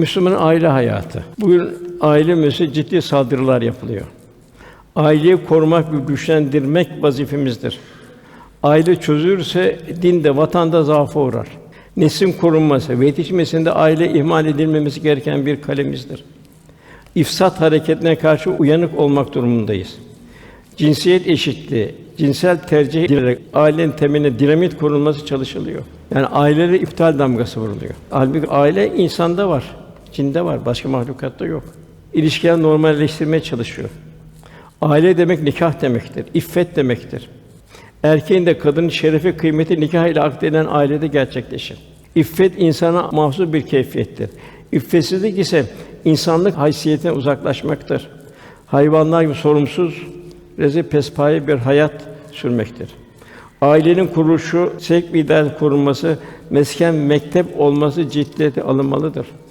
Müslümanın aile hayatı. Bugün aile meselesi ciddi saldırılar yapılıyor. Aileyi korumak ve güçlendirmek vazifemizdir. Aile çözülürse din de vatan da zaafa uğrar. Neslin korunması ve yetişmesinde aile ihmal edilmemesi gereken bir kalemizdir. İfsat hareketine karşı uyanık olmak durumundayız. Cinsiyet eşitliği, cinsel tercih edilerek ailenin temeline dinamit kurulması çalışılıyor. Yani ailelere iptal damgası vuruluyor. Halbuki aile insanda var, cinde var, başka mahlukatta yok. İlişkiler normalleştirmeye çalışıyor. Aile demek nikah demektir, iffet demektir. Erkeğin de kadının şerefi kıymeti nikah ile akdedilen ailede gerçekleşir. İffet insana mahsus bir keyfiyettir. İffetsizlik ise insanlık haysiyetine uzaklaşmaktır. Hayvanlar gibi sorumsuz, rezil pespaye bir hayat sürmektir. Ailenin kuruluşu, sevk ve adalet korunması, mesken, mektep olması ciddiyete alınmalıdır.